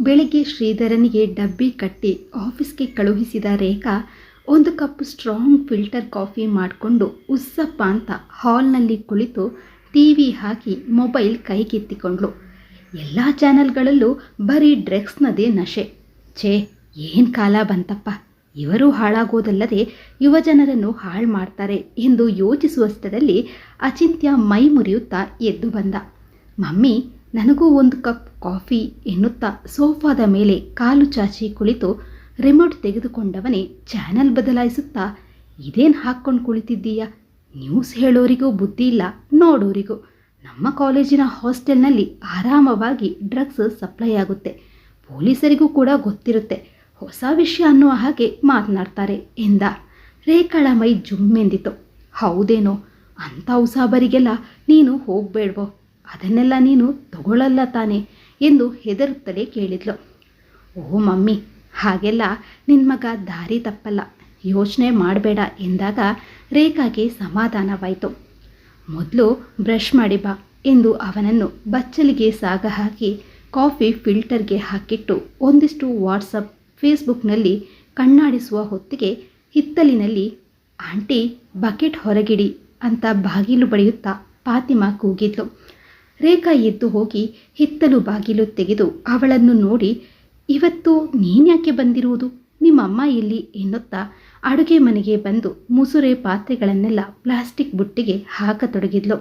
ಬೆಳಿಗ್ಗೆ ಶ್ರೀಧರನಿಗೆ ಡಬ್ಬಿ ಕಟ್ಟಿ ಆಫೀಸ್ಗೆ ಕಳುಹಿಸಿದ ರೇಖಾ, ಒಂದು ಕಪ್ ಸ್ಟ್ರಾಂಗ್ ಫಿಲ್ಟರ್ ಕಾಫಿ ಮಾಡಿಕೊಂಡು ಉಸ್ಸಪ್ಪ ಅಂತ ಹಾಲ್ನಲ್ಲಿ ಕುಳಿತು ಟಿ ವಿ ಹಾಕಿ ಮೊಬೈಲ್ ಕೈಗೆತ್ತಿಕೊಂಡ್ಳು. ಎಲ್ಲ ಚಾನೆಲ್ಗಳಲ್ಲೂ ಬರೀ ಡ್ರಗ್ಸ್ನದೇ ನಶೆ. ಛೇ, ಏನು ಕಾಲ ಬಂತಪ್ಪ. ಇವರು ಹಾಳಾಗೋದಲ್ಲದೆ ಯುವಜನರನ್ನು ಹಾಳು ಮಾಡ್ತಾರೆ ಎಂದು ಯೋಚಿಸುವಷ್ಟರಲ್ಲಿ ಅಚಿಂತ್ಯ ಮೈ ಮುರಿಯುತ್ತಾ ಎದ್ದು ಬಂದ. ಮಮ್ಮಿ ನನಗೂ ಒಂದು ಕಪ್ ಕಾಫಿ ಎನ್ನುತ್ತಾ ಸೋಫಾದ ಮೇಲೆ ಕಾಲು ಚಾಚಿ ಕುಳಿತು ರಿಮೋಟ್ ತೆಗೆದುಕೊಂಡವನೇ ಚಾನೆಲ್ ಬದಲಾಯಿಸುತ್ತಾ, ಇದೇನು ಹಾಕ್ಕೊಂಡು ಕುಳಿತಿದ್ದೀಯಾ? ನ್ಯೂಸ್ ಹೇಳೋರಿಗೂ ಬುದ್ಧಿ ಇಲ್ಲ, ನೋಡೋರಿಗೂ. ನಮ್ಮ ಕಾಲೇಜಿನ ಹಾಸ್ಟೆಲ್ನಲ್ಲಿ ಆರಾಮವಾಗಿ ಡ್ರಗ್ಸ್ ಸಪ್ಲೈ ಆಗುತ್ತೆ. ಪೊಲೀಸರಿಗೂ ಕೂಡ ಗೊತ್ತಿರುತ್ತೆ. ಹೊಸ ವಿಷಯ ಅನ್ನುವ ಹಾಗೆ ಮಾತನಾಡ್ತಾರೆ ಎಂದ. ರೇಖಾಳ ಮೈ ಜುಮ್ಮೆಂದಿತು ಹೌದೇನೋ? ಅಂಥ ಉಸಾಬರಿಗೆಲ್ಲ ನೀನು ಹೋಗಬೇಡ್ವೋ? ಅದನ್ನೆಲ್ಲ ನೀನು ತಗೊಳ್ಳಲ್ಲ ತಾನೆ ಎಂದು ಹೆದರುತ್ತಲೇ ಕೇಳಿದ್ಲು. ಓ ಮಮ್ಮಿ, ಹಾಗೆಲ್ಲ ನಿನ್ನ ಮಗ ದಾರಿ ತಪ್ಪಲ್ಲ. ಯೋಚನೆ ಮಾಡಬೇಡ ಎಂದಾಗ ರೇಖಾಗೆ ಸಮಾಧಾನವಾಯಿತು. ಮೊದಲು ಬ್ರಷ್ ಮಾಡಿ ಬಾ ಎಂದು ಅವನನ್ನು ಬಚ್ಚಲಿಗೆ ಸಾಗ ಹಾಕಿ ಕಾಫಿ ಫಿಲ್ಟರ್ಗೆ ಹಾಕಿಟ್ಟು ಒಂದಿಷ್ಟು ವಾಟ್ಸಪ್, ಫೇಸ್ಬುಕ್ನಲ್ಲಿ ಕಣ್ಣಾಡಿಸುವ ಹೊತ್ತಿಗೆ ಹಿತ್ತಲಿನಲ್ಲಿ, ಆಂಟಿ, ಬಕೆಟ್ ಹೊರಗಿಡಿ ಅಂತ ಬಾಗಿಲು ಬಡಿಯುತ್ತಾ ಫಾತಿಮಾ ಕೂಗಿದ್ಲು. ರೇಖಾ ಎದ್ದು ಹೋಗಿ ಹಿತ್ತಲು ಬಾಗಿಲು ತೆಗೆದು ಅವಳನ್ನು ನೋಡಿ, ಇವತ್ತು ನೀನ್ಯಾಕೆ ಬಂದಿರುವುದು? ನಿಮ್ಮಮ್ಮ ಎಲ್ಲಿ ಎನ್ನುತ್ತಾ ಅಡುಗೆ ಮನೆಗೆ ಬಂದು ಮುಸುರೆ ಪಾತ್ರೆಗಳನ್ನೆಲ್ಲ ಪ್ಲಾಸ್ಟಿಕ್ ಬುಟ್ಟಿಗೆ ಹಾಕತೊಡಗಿದ್ಲು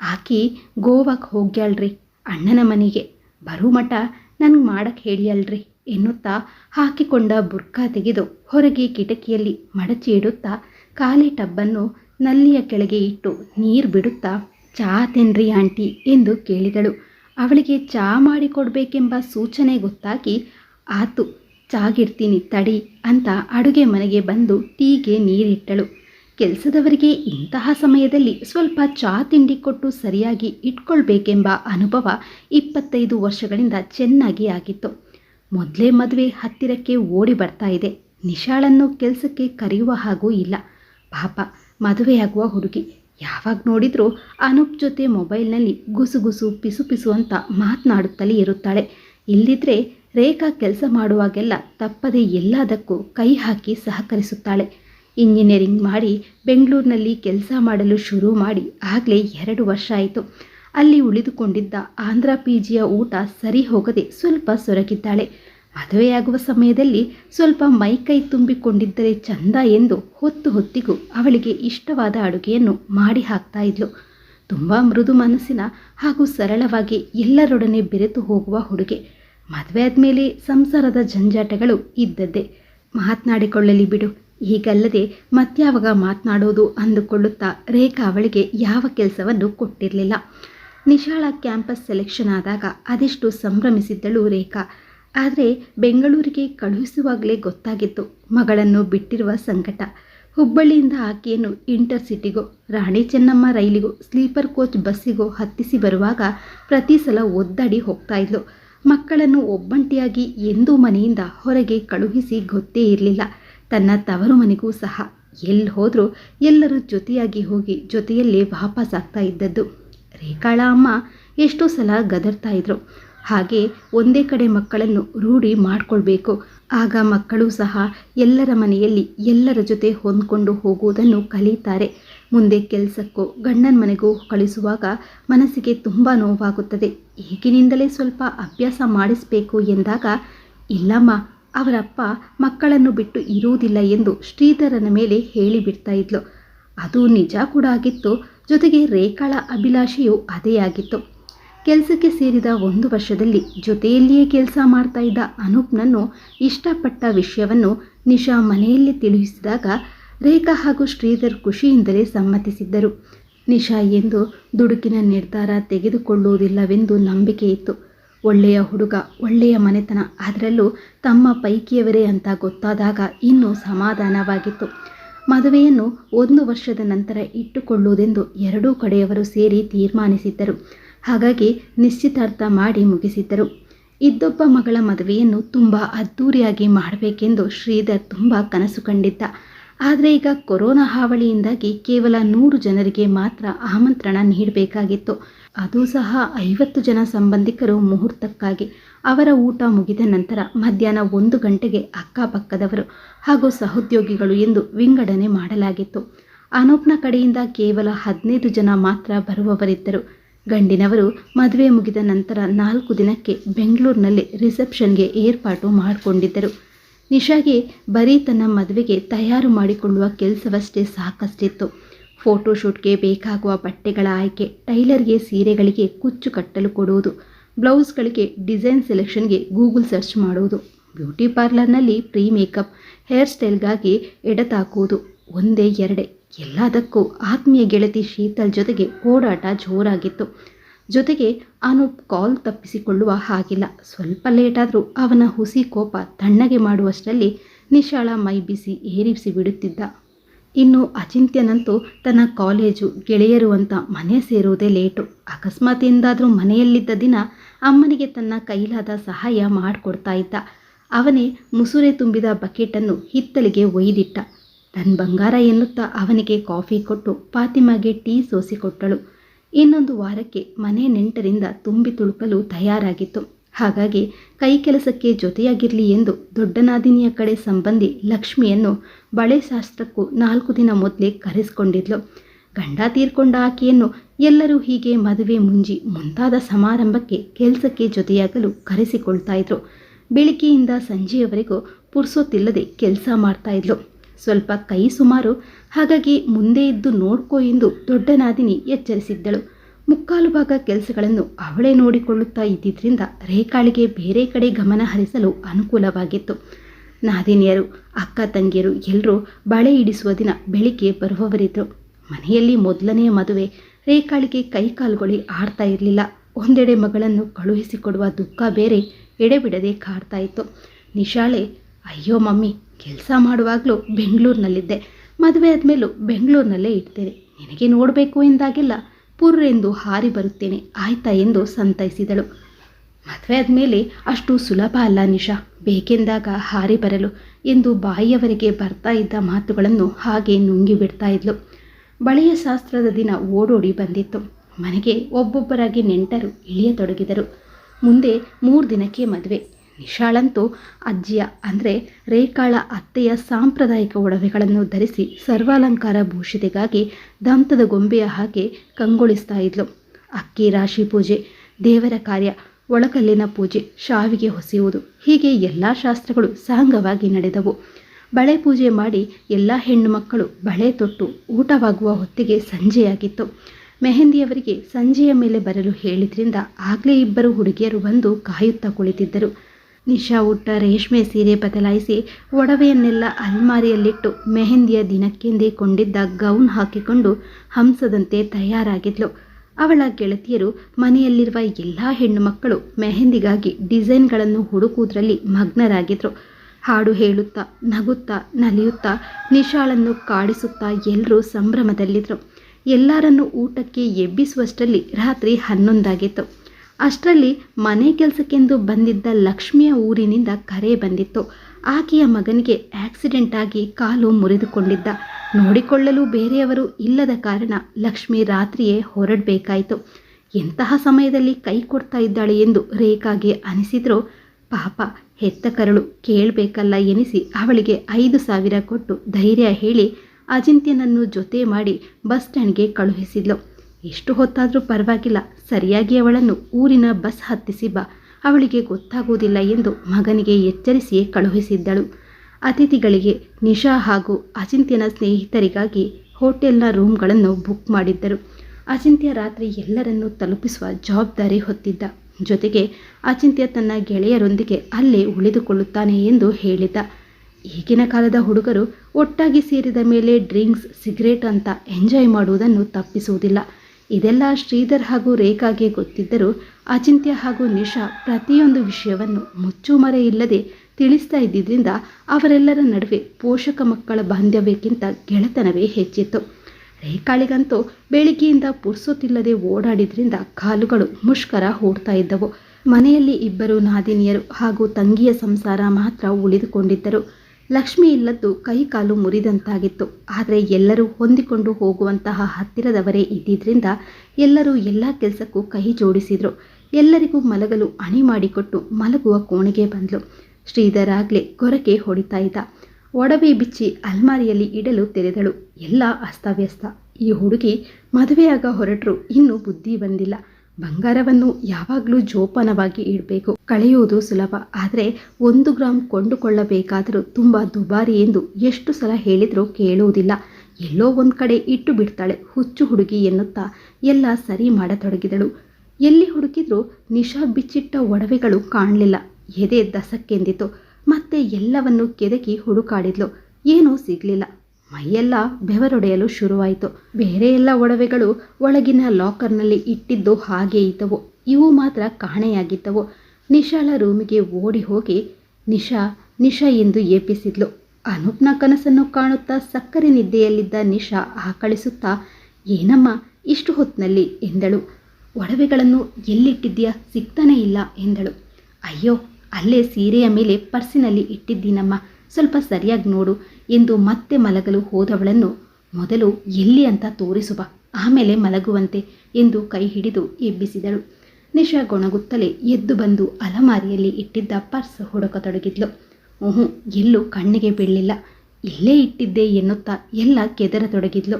ಆಕಿ ಗೋವಾಕ್ಕೆ ಹೋಗ್ಯಾಳ್ರಿ. ಅಣ್ಣನ ಮನೆಗೆ. ಬರೋ ಮಠ ನನಗೆ ಮಾಡಕ್ಕೆ ಹೇಳಿಯಲ್ರಿ ಎನ್ನುತ್ತಾ ಹಾಕಿಕೊಂಡ ಬುರ್ಕಾ ತೆಗೆದು ಹೊರಗೆ ಕಿಟಕಿಯಲ್ಲಿ ಮಡಚಿ ಇಡುತ್ತಾ, ಖಾಲಿ ಟಬ್ಬನ್ನು ನಲ್ಲಿಯ ಕೆಳಗೆ ಇಟ್ಟು ನೀರು ಬಿಡುತ್ತಾ ಚಾ ತಿನ್ರಿ ಆಂಟಿ ಎಂದು ಕೇಳಿದಳು. ಅವಳಿಗೆ ಚಹಾ ಮಾಡಿಕೊಡ್ಬೇಕೆಂಬ ಸೂಚನೆ ಗೊತ್ತಾಗಿ, ಆತು ಚಾಗಿಡ್ತೀನಿ ತಡಿ ಅಂತ ಅಡುಗೆ ಮನೆಗೆ ಬಂದು ಟೀಗೆ ನೀರಿಟ್ಟಳು. ಕೆಲಸದವರಿಗೆ ಇಂತಹ ಸಮಯದಲ್ಲಿ ಸ್ವಲ್ಪ ಚಹಾ ತಿಂಡಿ ಕೊಟ್ಟು ಸರಿಯಾಗಿ ಇಟ್ಕೊಳ್ಬೇಕೆಂಬ ಅನುಭವ ಇಪ್ಪತ್ತೈದು ವರ್ಷಗಳಿಂದ ಚೆನ್ನಾಗಿ ಆಗಿತ್ತು. ಮೊದಲೇ ಮದುವೆ ಹತ್ತಿರಕ್ಕೆ ಓಡಿ ಬರ್ತಾ ಇದೆ. ನಿಶಾಳನ್ನು ಕೆಲಸಕ್ಕೆ ಕರೆಯುವ ಹಾಗೂ ಇಲ್ಲ. ಪಾಪ, ಮದುವೆಯಾಗುವ ಹುಡುಗಿ. ಯಾವಾಗ ನೋಡಿದರೂ ಅನೂಪ್ ಜೊತೆ ಮೊಬೈಲ್ನಲ್ಲಿ ಗುಸುಗುಸು ಪಿಸು ಪಿಸು ಅಂತ ಮಾತನಾಡುತ್ತಲೇ ಇರುತ್ತಾಳೆ. ಇಲ್ಲಿದ್ರೆ ರೇಖಾ ಕೆಲಸ ಮಾಡುವಾಗೆಲ್ಲ ತಪ್ಪದೆ ಎಲ್ಲದಕ್ಕೂ ಕೈ ಹಾಕಿ ಸಹಕರಿಸುತ್ತಾಳೆ. ಇಂಜಿನಿಯರಿಂಗ್ ಮಾಡಿ ಬೆಂಗಳೂರಿನಲ್ಲಿ ಕೆಲಸ ಮಾಡಲು ಶುರು ಮಾಡಿ ಆಗಲೇ ಎರಡು ವರ್ಷ ಆಯಿತು. ಅಲ್ಲಿ ಉಳಿದುಕೊಂಡಿದ್ದ ಆಂಧ್ರ ಪಿ ಜಿಯ ಊಟ ಸರಿ ಹೋಗದೆ ಸ್ವಲ್ಪ ಸೊರಗಿದ್ದಾಳೆ. ಮದುವೆಯಾಗುವ ಸಮಯದಲ್ಲಿ ಸ್ವಲ್ಪ ಮೈಕೈ ತುಂಬಿಕೊಂಡಿದ್ದರೆ ಚಂದ ಎಂದು ಹೊತ್ತು ಹೊತ್ತಿಗೂ ಅವಳಿಗೆ ಇಷ್ಟವಾದ ಅಡುಗೆಯನ್ನು ಮಾಡಿ ಹಾಕ್ತಾ ಇದ್ಲು. ತುಂಬ ಮೃದು ಮನಸ್ಸಿನ ಹಾಗೂ ಸರಳವಾಗಿ ಎಲ್ಲರೊಡನೆ ಬೆರೆತು ಹೋಗುವ ಹುಡುಗೆ. ಮದುವೆ ಆದಮೇಲೆ ಸಂಸಾರದ ಜಂಜಾಟಗಳು ಇದ್ದದ್ದೇ. ಮಾತನಾಡಿಕೊಳ್ಳಲಿ ಬಿಡು. ಹೀಗಲ್ಲದೆ ಮತ್ಯಾವಾಗ ಮಾತನಾಡೋದು ಅಂದುಕೊಳ್ಳುತ್ತಾ ರೇಖಾ ಅವಳಿಗೆ ಯಾವ ಕೆಲಸವನ್ನು ಕೊಟ್ಟಿರಲಿಲ್ಲ. ನಿಶಾಳ ಕ್ಯಾಂಪಸ್ ಸೆಲೆಕ್ಷನ್ ಆದಾಗ ಅದೆಷ್ಟು ಸಂಭ್ರಮಿಸಿದ್ದಳು ರೇಖಾ. ಆದರೆ ಬೆಂಗಳೂರಿಗೆ ಕಳುಹಿಸುವಾಗಲೇ ಗೊತ್ತಾಗಿತ್ತು ಮಗಳನ್ನು ಬಿಟ್ಟಿರುವ ಸಂಕಟ. ಹುಬ್ಬಳ್ಳಿಯಿಂದ ಆಕೆಯನ್ನು ಇಂಟರ್ಸಿಟಿಗೋ ರಾಣಿ ಚೆನ್ನಮ್ಮ ರೈಲಿಗೋ, ಸ್ಲೀಪರ್ ಕೋಚ್ ಬಸ್ಸಿಗೋ ಹತ್ತಿಸಿ ಬರುವಾಗ ಪ್ರತಿ ಸಲ ಒದ್ದಾಡಿ ಹೋಗ್ತಾ ಇದ್ಲು. ಮಕ್ಕಳನ್ನು ಒಬ್ಬಂಟಿಯಾಗಿ ಎಂದೂ ಮನೆಯಿಂದ ಹೊರಗೆ ಕಳುಹಿಸಿ ಗೊತ್ತೇ ಇರಲಿಲ್ಲ. ತನ್ನ ತವರು ಮನೆಗೂ ಸಹ. ಎಲ್ಲಿ ಹೋದರೂ ಎಲ್ಲರೂ ಜೊತೆಯಾಗಿ ಹೋಗಿ ಜೊತೆಯಲ್ಲೇ ವಾಪಸ್ ಆಗ್ತಾ ಇದ್ದದ್ದು. ರೇಖಾಳ ಅಮ್ಮ ಎಷ್ಟೋ ಸಲ ಗದರ್ತಾ ಇದ್ರು. ಹಾಗೆ ಒಂದೇ ಕಡೆ ಮಕ್ಕಳನ್ನು ರೂಢಿ ಮಾಡಿಕೊಳ್ಬೇಕು. ಆಗ ಮಕ್ಕಳು ಸಹ ಎಲ್ಲರ ಮನೆಯಲ್ಲಿ ಎಲ್ಲರ ಜೊತೆ ಹೊಂದ್ಕೊಂಡು ಹೋಗುವುದನ್ನು ಕಲಿತಾರೆ. ಮುಂದೆ ಕೆಲಸಕ್ಕೂ ಗಂಡನ ಮನೆಗೂ ಕಳಿಸುವಾಗ ಮನಸ್ಸಿಗೆ ತುಂಬ ನೋವಾಗುತ್ತದೆ. ಈಗಿನಿಂದಲೇ ಸ್ವಲ್ಪ ಅಭ್ಯಾಸ ಮಾಡಿಸಬೇಕು ಎಂದಾಗ, ಇಲ್ಲಮ್ಮ, ಅವರಪ್ಪ ಮಕ್ಕಳನ್ನು ಬಿಟ್ಟು ಇರುವುದಿಲ್ಲ ಎಂದು ಶ್ರೀಧರನ ಮೇಲೆ ಹೇಳಿಬಿಡ್ತಾ ಇದ್ಲು. ಅದು ನಿಜ ಕೂಡ ಆಗಿತ್ತು. ಜೊತೆಗೆ ರೇಖಾಳ ಅಭಿಲಾಷೆಯು ಅದೇ ಆಗಿತ್ತು. ಕೆಲಸಕ್ಕೆ ಸೇರಿದ ಒಂದು ವರ್ಷದಲ್ಲಿ ಜೊತೆಯಲ್ಲಿಯೇ ಕೆಲಸ ಮಾಡ್ತಾ ಇದ್ದ ಅನೂಪ್ನನ್ನು ಇಷ್ಟಪಟ್ಟ ವಿಷಯವನ್ನು ನಿಶಾ ಮನೆಯಲ್ಲಿ ತಿಳಿಸಿದಾಗ ರೇಖಾ ಹಾಗೂ ಶ್ರೀಧರ್ ಖುಷಿಯಿಂದಲೇ ಸಮ್ಮತಿಸಿದ್ದರು. ನಿಶಾ ಎಂದು ದುಡುಕಿನ ನಿರ್ಧಾರ ತೆಗೆದುಕೊಳ್ಳುವುದಿಲ್ಲವೆಂದು ನಂಬಿಕೆ ಇತ್ತು. ಒಳ್ಳೆಯ ಹುಡುಗ, ಒಳ್ಳೆಯ ಮನೆತನ ಅದರಲ್ಲೂ ತಮ್ಮ ಪೈಕಿಯವರೇ ಅಂತ ಗೊತ್ತಾದಾಗ ಇನ್ನೂ ಸಮಾಧಾನವಾಗಿತ್ತು. ಮದುವೆಯನ್ನು ಒಂದು ವರ್ಷದ ನಂತರ ಇಟ್ಟುಕೊಳ್ಳುವುದೆಂದು ಎರಡೂ ಕಡೆಯವರು ಸೇರಿ ತೀರ್ಮಾನಿಸಿದ್ದರು. ಹಾಗಾಗಿ ನಿಶ್ಚಿತಾರ್ಥ ಮಾಡಿ ಮುಗಿಸಿದ್ದರು ಇದ್ದೊಬ್ಬ ಮಗಳ ಮದುವೆಯನ್ನು ತುಂಬ ಅದ್ಧೂರಿಯಾಗಿ ಮಾಡಬೇಕೆಂದು ಶ್ರೀಧರ್ ತುಂಬ ಕನಸು ಕಂಡಿದ್ದ. ಆದರೆ ಈಗ ಕೊರೋನಾ ಹಾವಳಿಯಿಂದಾಗಿ ಕೇವಲ ನೂರು ಜನರಿಗೆ ಮಾತ್ರ ಆಮಂತ್ರಣ ನೀಡಬೇಕಾಗಿತ್ತು. ಅದು ಸಹ ಐವತ್ತು ಜನ ಸಂಬಂಧಿಕರು ಮುಹೂರ್ತಕ್ಕಾಗಿ. ಅವರ ಊಟ ಮುಗಿದ ನಂತರ ಮಧ್ಯಾಹ್ನ ಒಂದು ಗಂಟೆಗೆ ಅಕ್ಕಪಕ್ಕದವರು ಹಾಗೂ ಸಹೋದ್ಯೋಗಿಗಳು ಎಂದು ವಿಂಗಡಣೆ ಮಾಡಲಾಗಿತ್ತು. ಅನೂಪ್ನ ಕಡೆಯಿಂದ ಕೇವಲ ಹದಿನೈದು ಜನ ಮಾತ್ರ ಬರುವವರಿದ್ದರು. ಗಂಡಿನವರು ಮದುವೆ ಮುಗಿದ ನಂತರ ನಾಲ್ಕು ದಿನಕ್ಕೆ ಬೆಂಗಳೂರಿನಲ್ಲಿ ರಿಸೆಪ್ಷನ್ಗೆ ಏರ್ಪಾಟು ಮಾಡಿಕೊಂಡಿದ್ದರು. ನಿಶಾಗೆ ಬರೀ ತನ್ನ ಮದುವೆಗೆ ತಯಾರು ಮಾಡಿಕೊಳ್ಳುವ ಕೆಲಸವಷ್ಟೇ ಸಾಕಷ್ಟಿತ್ತು. ಫೋಟೋಶೂಟ್ಗೆ ಬೇಕಾಗುವ ಬಟ್ಟೆಗಳ ಆಯ್ಕೆ, ಟೈಲರ್ಗೆ ಸೀರೆಗಳಿಗೆ ಕುಚ್ಚು ಕಟ್ಟಲು ಕೊಡುವುದು, ಬ್ಲೌಸ್ಗಳಿಗೆ ಡಿಸೈನ್ ಸೆಲೆಕ್ಷನ್ಗೆ ಗೂಗಲ್ ಸರ್ಚ್ ಮಾಡುವುದು, ಬ್ಯೂಟಿ ಪಾರ್ಲರ್ನಲ್ಲಿ ಪ್ರೀ ಮೇಕಪ್, ಹೇರ್ ಸ್ಟೈಲ್ಗಾಗಿ ಎಡತಾಕುವುದು ಒಂದೇ ಎರಡೇ. ಎಲ್ಲದಕ್ಕೂ ಆತ್ಮೀಯ ಗೆಳತಿ ಶೀತಲ್ ಜೊತೆಗೆ ಓಡಾಟ ಜೋರಾಗಿತ್ತು. ಜೊತೆಗೆ ಅವನು ಕಾಲ್ ತಪ್ಪಿಸಿಕೊಳ್ಳುವ ಹಾಗಿಲ್ಲ. ಸ್ವಲ್ಪ ಲೇಟಾದರೂ ಅವನ ಹುಸಿ ಕೋಪ ತಣ್ಣಗೆ ಮಾಡುವಷ್ಟರಲ್ಲಿ ನಿಶಾಳ ಮೈ ಬಿಸಿ ಏರಿಸಿ ಬಿಡುತ್ತಿದ್ದ. ಇನ್ನು ಅಚಿಂತ್ಯನಂತೂ ತನ್ನ ಕಾಲೇಜು ಗೆಳೆಯರು ಅಂತ ಮನೆ ಸೇರುವುದೇ ಲೇಟು. ಅಕಸ್ಮಾತ್ ಎಂದಾದರೂ ಮನೆಯಲ್ಲಿದ್ದ ದಿನ ಅಮ್ಮನಿಗೆ ತನ್ನ ಕೈಲಾದ ಸಹಾಯ ಮಾಡಿಕೊಡ್ತಾ ಇದ್ದ. ಅವನೇ ಮುಸುರೆ ತುಂಬಿದ ಬಕೆಟನ್ನು ಹಿತ್ತಲಿಗೆ ಒಯ್ದಿಟ್ಟ. ತನ್ನ ಬಂಗಾರ ಎನ್ನುತ್ತಾ ಅವನಿಗೆ ಕಾಫಿ ಕೊಟ್ಟು ಫಾತಿಮಾಗೆ ಟೀ ಸೋಸಿಕೊಟ್ಟಳು ಇನ್ನೊಂದು ವಾರಕ್ಕೆ ಮನೆ ನೆಂಟರಿಂದ ತುಂಬಿ ತುಳುಕಲು ತಯಾರಾಗಿತ್ತು. ಹಾಗಾಗಿ ಕೈ ಕೆಲಸಕ್ಕೆ ಜೊತೆಯಾಗಿರಲಿ ಎಂದು ದೊಡ್ಡನಾದಿನಿಯ ಕಡೆ ಸಂಬಂಧಿ ಲಕ್ಷ್ಮಿಯನ್ನು ಬಳೆ ಶಾಸ್ತ್ರಕ್ಕೂ ನಾಲ್ಕು ದಿನ ಮೊದಲೇ ಕರೆಸಿಕೊಂಡಿದ್ಲು. ಗಂಡ ತೀರ್ಕೊಂಡ ಆಕೆಯನ್ನು ಎಲ್ಲರೂ ಹೀಗೆ ಮದುವೆ ಮುಂಜಿ ಮುಂತಾದ ಸಮಾರಂಭಕ್ಕೆ ಕೆಲಸಕ್ಕೆ ಜೊತೆಯಾಗಲು ಕರೆಸಿಕೊಳ್ತಾ ಇದ್ರು. ಬೆಳಿಗ್ಗೆಯಿಂದ ಸಂಜೆಯವರೆಗೂ ಪುರ್ಸೊತ್ತಿಲ್ಲದೆ ಕೆಲಸ ಮಾಡ್ತಾ ಇದ್ಲು. ಸ್ವಲ್ಪ ಕೈ ಸುಮಾರು, ಹಾಗಾಗಿ ಮುಂದೆ ಇದ್ದು ನೋಡ್ಕೋ ಎಂದು ದೊಡ್ಡ ನಾದಿನಿ ಎಚ್ಚರಿಸಿದ್ದಳು. ಮುಕ್ಕಾಲು ಭಾಗ ಕೆಲಸಗಳನ್ನು ಅವಳೇ ನೋಡಿಕೊಳ್ಳುತ್ತಾ ಇದ್ದಿದ್ದರಿಂದ ರೇಖಾಳಿಗೆ ಬೇರೆ ಕಡೆ ಗಮನ ಹರಿಸಲು ಅನುಕೂಲವಾಗಿತ್ತು. ನಾದಿನಿಯರು, ಅಕ್ಕ ತಂಗಿಯರು ಎಲ್ಲರೂ ಬಳೆ ಇಡಿಸುವ ದಿನ ಬೆಳಿಗ್ಗೆ ಬರುವವರಿದ್ದರು ಮನೆಯಲ್ಲಿ ಮೊದಲನೆಯ ಮದುವೆ, ರೇಖಾಳಿಗೆ ಕೈಕಾಲುಗಳು ಆಡ್ತಾ ಇರಲಿಲ್ಲ. ಒಂದೆಡೆ ಮಗಳನ್ನು ಕಳುಹಿಸಿಕೊಡುವ ದುಃಖ ಬೇರೆ, ಎಡೆಬಿಡದೆ ಕಾಡ್ತಾ ಇತ್ತು. ನಿಶಾಳೆ ಅಯ್ಯೋ ಮಮ್ಮಿ, ಕೆಲಸ ಮಾಡುವಾಗಲೂ ಬೆಂಗಳೂರಿನಲ್ಲಿದ್ದೆ. ಮದುವೆ ಆದಮೇಲೂ ಬೆಂಗಳೂರಿನಲ್ಲೇ ಇಡ್ತೇನೆ. ನಿನಗೆ ನೋಡಬೇಕು ಎಂದಾಗಿಲ್ಲ ಪುರ್ರೆಂದು ಹಾರಿ ಬರುತ್ತೇನೆ, ಆಯ್ತಾ ಎಂದು ಸಂತೈಸಿದಳು. ಮದುವೆ ಆದಮೇಲೆ ಅಷ್ಟು ಸುಲಭ ಅಲ್ಲ ನಿಶಾ, ಬೇಕೆಂದಾಗ ಹಾರಿ ಬರಲು ಎಂದು ಬಾಯಿಯವರಿಗೆ ಬರ್ತಾ ಇದ್ದ ಮಾತುಗಳನ್ನು ಹಾಗೆ ನುಂಗಿ ಬಿಡ್ತಾ ಇದ್ಲು. ಬಳೆಯ ಶಾಸ್ತ್ರದ ದಿನ ಓಡೋಡಿ ಬಂದಿತ್ತು. ಮನೆಗೆ ಒಬ್ಬೊಬ್ಬರಾಗಿ ನೆಂಟರು ಇಳಿಯತೊಡಗಿದರು. ಮುಂದೆ ಮೂರು ದಿನಕ್ಕೆ ಮದುವೆ. ನಿಶಾಳಂತೂ ಅಜ್ಜಿಯ, ಅಂದರೆ ರೇಖಾಳ ಅತ್ತೆಯ ಸಾಂಪ್ರದಾಯಿಕ ಒಡವೆಗಳನ್ನು ಧರಿಸಿ ಸರ್ವಾಲಂಕಾರ ಭೂಷಿತೆಗಾಗಿ ದಂತದ ಗೊಂಬೆಯ ಹಾಗೆ ಕಂಗೊಳಿಸ್ತಾ ಇದ್ಲು. ಅಕ್ಕಿ ರಾಶಿ ಪೂಜೆ, ದೇವರ ಕಾರ್ಯ, ಒಳಕಲ್ಲಿನ ಪೂಜೆ, ಶಾವಿಗೆ ಹೊಸೆಯುವುದು, ಹೀಗೆ ಎಲ್ಲ ಶಾಸ್ತ್ರಗಳು ಸಾಂಗವಾಗಿ ನಡೆದವು. ಬಳೆ ಪೂಜೆ ಮಾಡಿ ಎಲ್ಲ ಹೆಣ್ಣು ಮಕ್ಕಳು ಬಳೆ ತೊಟ್ಟು ಊಟವಾಗುವ ಹೊತ್ತಿಗೆ ಸಂಜೆಯಾಗಿತ್ತು. ಮೆಹಂದಿಯವರಿಗೆ ಸಂಜೆಯ ಮೇಲೆ ಬರಲು ಹೇಳಿದ್ರಿಂದ ಆಗಲೇ ಇಬ್ಬರು ಹುಡುಗಿಯರು ಬಂದು ಕಾಯುತ್ತಾ ಕುಳಿತಿದ್ದರು. ನಿಶಾ ಉಟ್ಟ ರೇಷ್ಮೆ ಸೀರೆ ಬದಲಾಯಿಸಿ ಒಡವೆಯನ್ನೆಲ್ಲ ಅಲ್ಮಾರಿಯಲ್ಲಿಟ್ಟು ಮೆಹಂದಿಯ ದಿನಕ್ಕೆಂದೇ ಕೊಂಡಿದ್ದ ಗೌನ್ ಹಾಕಿಕೊಂಡು ಹಂಸದಂತೆ ತಯಾರಾಗಿದ್ಲು. ಅವಳ ಗೆಳತಿಯರು ಮನೆಯಲ್ಲಿರುವ ಎಲ್ಲ ಹೆಣ್ಣು ಮಕ್ಕಳು ಮೆಹಂದಿಗಾಗಿ ಡಿಸೈನ್ಗಳನ್ನು ಹುಡುಕುವುದರಲ್ಲಿ ಮಗ್ನರಾಗಿದ್ರು. ಹಾಡು ಹೇಳುತ್ತಾ, ನಗುತ್ತಾ, ನಲಿಯುತ್ತಾ ನಿಶಾಳನ್ನು ಕಾಡಿಸುತ್ತಾ ಎಲ್ಲರೂ ಸಂಭ್ರಮದಲ್ಲಿದ್ದರು ಎಲ್ಲರನ್ನೂ ಊಟಕ್ಕೆ ಎಬ್ಬಿಸುವಷ್ಟರಲ್ಲಿ ರಾತ್ರಿ ಹನ್ನೊಂದಾಗಿತ್ತು. ಅಷ್ಟರಲ್ಲಿ ಮನೆ ಕೆಲಸಕ್ಕೆಂದು ಬಂದಿದ್ದ ಲಕ್ಷ್ಮಿಯ ಊರಿನಿಂದ ಕರೆ ಬಂದಿತ್ತು. ಆಕೆಯ ಮಗನಿಗೆ ಆಕ್ಸಿಡೆಂಟ್ ಆಗಿ ಕಾಲು ಮುರಿದುಕೊಂಡಿದ್ದ. ನೋಡಿಕೊಳ್ಳಲು ಬೇರೆಯವರು ಇಲ್ಲದ ಕಾರಣ ಲಕ್ಷ್ಮಿ ರಾತ್ರಿಯೇ ಹೊರಡಬೇಕಾಯಿತು. ಎಂತಹ ಸಮಯದಲ್ಲಿ ಕೈ ಕೊಡ್ತಾ ಇದ್ದಾಳೆ ಎಂದು ರೇಖಾಗೆ ಅನಿಸಿದ್ರು ಪಾಪ, ಹೆತ್ತ ಕರಳು ಕೇಳಬೇಕಲ್ಲ ಎನಿಸಿ ಅವಳಿಗೆ ಐದು ಸಾವಿರ ಕೊಟ್ಟು ಧೈರ್ಯ ಹೇಳಿ ಅಜಿಂತ್ಯನನ್ನು ಜೊತೆ ಮಾಡಿ ಬಸ್ ಸ್ಟ್ಯಾಂಡ್ಗೆ ಕಳುಹಿಸಿದ್ಲು. ಎಷ್ಟು ಹೊತ್ತಾದರೂ ಪರವಾಗಿಲ್ಲ. ಸರಿಯಾಗಿ ಅವಳನ್ನು ಊರಿನ ಬಸ್ ಹತ್ತಿಸಿ ಬಾ. ಅವಳಿಗೆ ಗೊತ್ತಾಗುವುದಿಲ್ಲ ಎಂದು ಮಗನಿಗೆ ಎಚ್ಚರಿಸಿಯೇ ಕಳುಹಿಸಿದ್ದಳು. ಅತಿಥಿಗಳಿಗೆ ನಿಶಾ ಹಾಗೂ ಅಚಿಂತ್ಯನ ಸ್ನೇಹಿತರಿಗಾಗಿ ಹೋಟೆಲ್ನ ರೂಮ್ಗಳನ್ನು ಬುಕ್ ಮಾಡಿದ್ದರು. ಅಚಿಂತ್ಯ ರಾತ್ರಿ ಎಲ್ಲರನ್ನೂ ತಲುಪಿಸುವ ಜವಾಬ್ದಾರಿ ಹೊತ್ತಿದ್ದ. ಜೊತೆಗೆ ಅಚಿಂತ್ಯ ತನ್ನ ಗೆಳೆಯರೊಂದಿಗೆ ಅಲ್ಲೇ ಉಳಿದುಕೊಳ್ಳುತ್ತಾನೆ ಎಂದು ಹೇಳಿದ್ದ ಈಗಿನ ಕಾಲದ ಹುಡುಗರು ಒಟ್ಟಾಗಿ ಸೇರಿದ ಮೇಲೆ ಡ್ರಿಂಕ್ಸ್, ಸಿಗರೇಟ್ ಅಂತ ಎಂಜಾಯ್ ಮಾಡುವುದನ್ನು ತಪ್ಪಿಸುವುದಿಲ್ಲ. ಇದೆಲ್ಲ ಶ್ರೀಧರ್ ಹಾಗೂ ರೇಖಾಗೆ ಗೊತ್ತಿದ್ದರೂ ಅಚಿಂತ್ಯ ಹಾಗೂ ನಿಶಾ ಪ್ರತಿಯೊಂದು ವಿಷಯವನ್ನು ಮುಚ್ಚುಮರೆ ಇಲ್ಲದೆ ತಿಳಿಸ್ತಾ ಇದ್ದಿದ್ದರಿಂದ ಅವರೆಲ್ಲರ ನಡುವೆ ಪೋಷಕ ಮಕ್ಕಳ ಬಾಂಧವ್ಯಕ್ಕಿಂತ ಗೆಳೆತನವೇ ಹೆಚ್ಚಿತ್ತು. ರೇಖಾಳಿಗಂತೂ ಬೆಳಿಗ್ಗೆಯಿಂದ ಪುರ್ಸೊತ್ತಿಲ್ಲದೆ ಓಡಾಡಿದ್ರಿಂದ ಕಾಲುಗಳು ಮುಷ್ಕರ ಹೂಡ್ತಾ ಇದ್ದವು. ಮನೆಯಲ್ಲಿ ಇಬ್ಬರು ನಾದಿನಿಯರು ಹಾಗೂ ತಂಗಿಯ ಸಂಸಾರ ಮಾತ್ರ ಉಳಿದುಕೊಂಡಿದ್ದರು. ಲಕ್ಷ್ಮಿ ಇಲ್ಲದ್ದು ಕೈಕಾಲು ಮುರಿದಂತಾಗಿತ್ತು. ಆದರೆ ಎಲ್ಲರೂ ಹೊಂದಿಕೊಂಡು ಹೋಗುವಂತಹ ಹತ್ತಿರದವರೇ ಇದ್ದಿದ್ದರಿಂದ ಎಲ್ಲರೂ ಎಲ್ಲ ಕೆಲಸಕ್ಕೂ ಕೈ ಜೋಡಿಸಿದರು. ಎಲ್ಲರಿಗೂ ಮಲಗಲು ಅಣಿ ಮಾಡಿಕೊಟ್ಟು ಮಲಗುವ ಕೋಣೆಗೆ ಬಂದಳು ಶ್ರೀಧರ್ ಕೊರಕೆ ಹೊಡಿತಾ ಇದ್ದ. ಒಡವೆ ಬಿಚ್ಚಿ ಅಲ್ಮಾರಿಯಲ್ಲಿ ಇಡಲು ತೆರೆದಳು. ಎಲ್ಲ ಅಸ್ತವ್ಯಸ್ತ. ಈ ಹುಡುಗಿ ಮದುವೆಯಾಗ ಹೊರಟರು, ಇನ್ನೂ ಬುದ್ಧಿ ಬಂದಿಲ್ಲ. ಬಂಗಾರವನ್ನು ಯಾವಾಗಲೂ ಜೋಪಾನವಾಗಿ ಇಡಬೇಕು. ಕಳೆಯುವುದು ಸುಲಭ. ಆದರೆ ಒಂದು ಗ್ರಾಮ್ ಕೊಂಡುಕೊಳ್ಳಬೇಕಾದರೂ ತುಂಬ ದುಬಾರಿ ಎಂದು ಎಷ್ಟು ಸಲ ಹೇಳಿದರೂ ಕೇಳುವುದಿಲ್ಲ. ಎಲ್ಲೋ ಒಂದು ಕಡೆ ಇಟ್ಟು ಬಿಡ್ತಾಳೆ. ಹುಚ್ಚು ಹುಡುಗಿ ಎನ್ನುತ್ತಾ ಎಲ್ಲ ಸರಿ ಮಾಡತೊಡಗಿದಳು. ಎಲ್ಲಿ ಹುಡುಕಿದ್ರೂ ನಿಶಾ ಬಿಚ್ಚಿಟ್ಟ ಒಡವೆಗಳು ಕಾಣಲಿಲ್ಲ. ಎದೆ ದಸಕ್ಕೆಂದಿತು ಮತ್ತೆ ಎಲ್ಲವನ್ನು ಕೆದಕಿ ಹುಡುಕಾಡಿದ್ಲು. ಏನೂ ಸಿಗಲಿಲ್ಲ. ಮೈಯೆಲ್ಲ ಬೆವರೊಡೆಯಲು ಶುರುವಾಯಿತು. ಬೇರೆ ಎಲ್ಲ ಒಡವೆಗಳು ಒಳಗಿನ ಲಾಕರ್ನಲ್ಲಿ ಇಟ್ಟಿದ್ದು ಹಾಗೇ ಇದ್ದವು. ಇವು ಮಾತ್ರ ಕಾಣೆಯಾಗಿದ್ದವು. ನಿಶಾಳ ರೂಮಿಗೆ ಓಡಿ ಹೋಗಿ, ನಿಶಾ ನಿಶಾ ಎಂದು ಏಪಿಸಿದ್ಲು. ಅನೂಪ್ನ ಕನಸನ್ನು ಕಾಣುತ್ತಾ ಸಕ್ಕರೆ ನಿದ್ದೆಯಲ್ಲಿದ್ದ ನಿಶಾ ಆಕಳಿಸುತ್ತಾ, ಏನಮ್ಮ, ಇಷ್ಟು ಹೊತ್ತಿನಲ್ಲಿ? ಎಂದಳು. ಒಡವೆಗಳನ್ನು ಎಲ್ಲಿಟ್ಟಿದ್ದೀಯಾ? ಸಿಗ್ತಾನೇ ಇಲ್ಲ, ಎಂದಳು. ಅಯ್ಯೋ, ಅಲ್ಲೇ ಸೀರೆಯ ಮೇಲೆ ಪರ್ಸಿನಲ್ಲಿ ಇಟ್ಟಿದ್ದೀನಮ್ಮ. ಸ್ವಲ್ಪ ಸರಿಯಾಗಿ ನೋಡು. ಎಂದು ಮತ್ತೆ ಮಲಗಲು ಹೋದವಳನ್ನು ಮೊದಲು ಎಲ್ಲಿ ಅಂತ ತೋರಿಸುವ. ಆಮೇಲೆ ಮಲಗುವಂತೆ ಎಂದು ಕೈ ಹಿಡಿದು ಎಬ್ಬಿಸಿದಳು. ನಿಶಾ ಗೊಣಗುತ್ತಲೇ ಎದ್ದು ಬಂದು ಅಲಮಾರಿಯಲ್ಲಿ ಇಟ್ಟಿದ್ದ ಪರ್ಸ್ ಹುಡುಕತೊಡಗಿದ್ಲು ಹ್ಞೂ ಎಲ್ಲೂ ಕಣ್ಣಿಗೆ ಬೀಳಲಿಲ್ಲ. ಇಲ್ಲೇ ಇಟ್ಟಿದ್ದೆ ಎನ್ನುತ್ತಾ ಎಲ್ಲ ಕೆದರತೊಡಗಿದ್ಲು.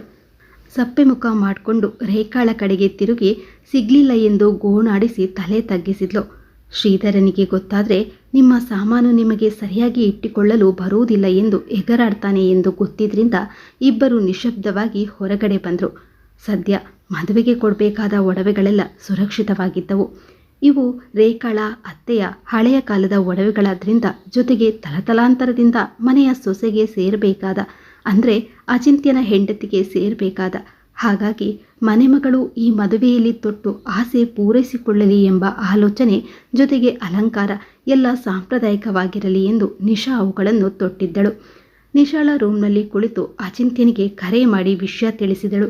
ಸಪ್ಪೆ ಮುಖ ಮಾಡಿಕೊಂಡು ರೇಖಾಳ ಕಡೆಗೆ ತಿರುಗಿ ಸಿಗ್ಲಿಲ್ಲ ಎಂದು ಗೋಣಾಡಿಸಿ ತಲೆ ತಗ್ಗಿಸಿದ್ಲು. ಶ್ರೀಧರನಿಗೆ ಗೊತ್ತಾದರೆ ನಿಮ್ಮ ಸಾಮಾನು ನಿಮಗೆ ಸರಿಯಾಗಿ ಇಟ್ಟುಕೊಳ್ಳಲು ಬರುವುದಿಲ್ಲ ಎಂದು ಎಗರಾಡ್ತಾನೆ ಎಂದು ಗೊತ್ತಿದ್ರಿಂದ ಇಬ್ಬರು ನಿಶಬ್ದವಾಗಿ ಹೊರಗಡೆ ಬಂದರು. ಸದ್ಯ ಮದುವೆಗೆ ಕೊಡಬೇಕಾದ ಒಡವೆಗಳೆಲ್ಲ ಸುರಕ್ಷಿತವಾಗಿದ್ದವು. ಇವು ರೇಖಾಳ, ಅತ್ತೆಯ ಹಳೆಯ ಕಾಲದ ಒಡವೆಗಳಾದ್ರಿಂದ ಜೊತೆಗೆ ತಲತಲಾಂತರದಿಂದ ಮನೆಯ ಸೊಸೆಗೆ ಸೇರಬೇಕಾದ, ಅಂದರೆ ಅಚಿಂತ್ಯನ ಹೆಂಡತಿಗೆ ಸೇರಬೇಕಾದ ಹಾಗಾಗಿ ಮನೆಮಗಳು ಈ ಮದುವೆಯಲ್ಲಿ ತೊಟ್ಟು ಆಸೆ ಪೂರೈಸಿಕೊಳ್ಳಲಿ ಎಂಬ ಆಲೋಚನೆ ಜೊತೆಗೆ ಅಲಂಕಾರ ಎಲ್ಲ ಸಾಂಪ್ರದಾಯಿಕವಾಗಿರಲಿ ಎಂದು ನಿಶಾ ಅವುಗಳನ್ನು ತೊಟ್ಟಿದ್ದಳು. ನಿಶಾಳ ರೂಮ್ನಲ್ಲಿ ಕುಳಿತು ಅಚಿಂತ್ಯನಿಗೆ ಕರೆ ಮಾಡಿ ವಿಷಯ ತಿಳಿಸಿದಳು.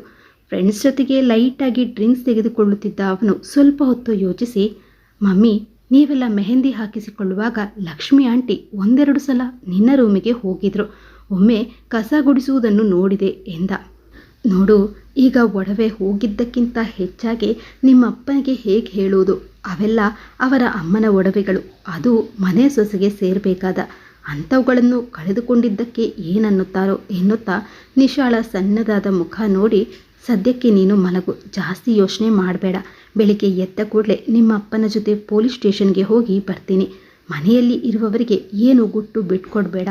ಫ್ರೆಂಡ್ಸ್ ಜೊತೆಗೆ ಲೈಟಾಗಿ ಡ್ರಿಂಕ್ಸ್ ತೆಗೆದುಕೊಳ್ಳುತ್ತಿದ್ದ ಅವನು ಸ್ವಲ್ಪ ಹೊತ್ತು ಯೋಚಿಸಿ, ಮಮ್ಮಿ, ನೀವೆಲ್ಲ ಮೆಹಂದಿ ಹಾಕಿಸಿಕೊಳ್ಳುವಾಗ ಲಕ್ಷ್ಮಿ ಆಂಟಿ ಒಂದೆರಡು ಸಲ ನಿನ್ನ ರೂಮಿಗೆ ಹೋಗಿದ್ರು. ಒಮ್ಮೆ ಕಸ ಗುಡಿಸುವುದನ್ನು ನೋಡಿದೆ, ಎಂದ. ನೋಡು, ಈಗ ಒಡವೆ ಹೋಗಿದ್ದಕ್ಕಿಂತ ಹೆಚ್ಚಾಗಿ ನಿಮ್ಮಪ್ಪನಿಗೆ ಹೇಗೆ ಹೇಳುವುದು ಅವೆಲ್ಲ ಅವರ ಅಮ್ಮನ ಒಡವೆಗಳು. ಅದು ಮನೆ ಸೊಸೆಗೆ ಸೇರಬೇಕಾದ. ಅಂಥವುಗಳನ್ನು ಕಳೆದುಕೊಂಡಿದ್ದಕ್ಕೆ ಏನನ್ನುತ್ತಾರೋ ಎನ್ನುತ್ತಾ ನಿಶಾಳ ಸಣ್ಣದಾದ ಮುಖ ನೋಡಿ, ಸದ್ಯಕ್ಕೆ ನೀನು ಮಲಗು, ಜಾಸ್ತಿ ಯೋಚನೆ ಮಾಡಬೇಡ. ಬೆಳಿಗ್ಗೆ ಎದ್ದ ಕೂಡಲೇ ನಿಮ್ಮ ಅಪ್ಪನ ಜೊತೆ ಪೊಲೀಸ್ ಸ್ಟೇಷನ್ಗೆ ಹೋಗಿ ಬರ್ತೀನಿ. ಮನೆಯಲ್ಲಿ ಇರುವವರಿಗೆ ಏನು ಗುಟ್ಟು ಬಿಟ್ಕೊಡ್ಬೇಡ.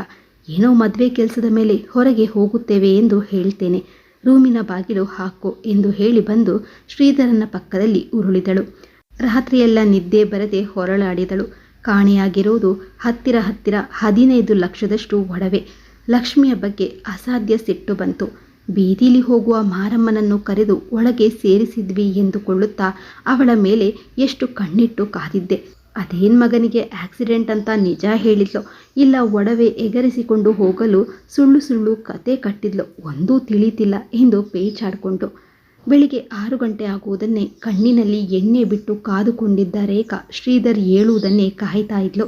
ಏನೋ ಮದುವೆ ಕೆಲಸದ ಮೇಲೆ ಹೊರಗೆ ಹೋಗುತ್ತೇವೆ ಎಂದು ಹೇಳ್ತೇನೆ. ರೂಮಿನ ಬಾಗಿಲು ಹಾಕು ಎಂದು ಹೇಳಿ ಬಂದು ಶ್ರೀಧರನ ಪಕ್ಕದಲ್ಲಿ ಉರುಳಿದಳು. ರಾತ್ರಿಯೆಲ್ಲ ನಿದ್ದೆ ಬರದೆ ಹೊರಳಾಡಿದಳು. ಕಾಣೆಯಾಗಿರುವುದು ಹತ್ತಿರ ಹತ್ತಿರ ಹದಿನೈದು ಲಕ್ಷದಷ್ಟು ಒಡವೆ. ಲಕ್ಷ್ಮಿಯ ಬಗ್ಗೆ ಅಸಾಧ್ಯ ಸಿಟ್ಟು ಬಂತು. ಬೀದಿಲಿ ಹೋಗುವ ಮಾರಮ್ಮನನ್ನು ಕರೆದು ಒಳಗೆ ಸೇರಿಸಿದ್ವಿ ಎಂದುಕೊಳ್ಳುತ್ತಾ ಅವಳ ಮೇಲೆ ಎಷ್ಟು ಕಣ್ಣಿಟ್ಟು ಕಾದಿದ್ದೆ. ಅದೇನ್ ಮಗನಿಗೆ ಆಕ್ಸಿಡೆಂಟ್ ಅಂತ ನಿಜ ಹೇಳಿದ್ಲು, ಇಲ್ಲ ಒಡವೆ ಎಗರಿಸಿಕೊಂಡು ಹೋಗಲು ಸುಳ್ಳು ಸುಳ್ಳು ಕತೆ ಕಟ್ಟಿದ್ಲು, ಒಂದೂ ತಿಳಿತಿಲ್ಲ ಎಂದು ಪೇಚಾಡಿಕೊಂಡು. ಬೆಳಿಗ್ಗೆ ಆರು ಗಂಟೆ ಆಗುವುದನ್ನೇ ಕಣ್ಣಿನಲ್ಲಿ ಎಣ್ಣೆ ಬಿಟ್ಟು ಕಾದುಕೊಂಡಿದ್ದ ರೇಖಾ ಶ್ರೀಧರ್ ಹೇಳುವುದನ್ನೇ ಕಾಯ್ತಾ ಇದ್ಲು.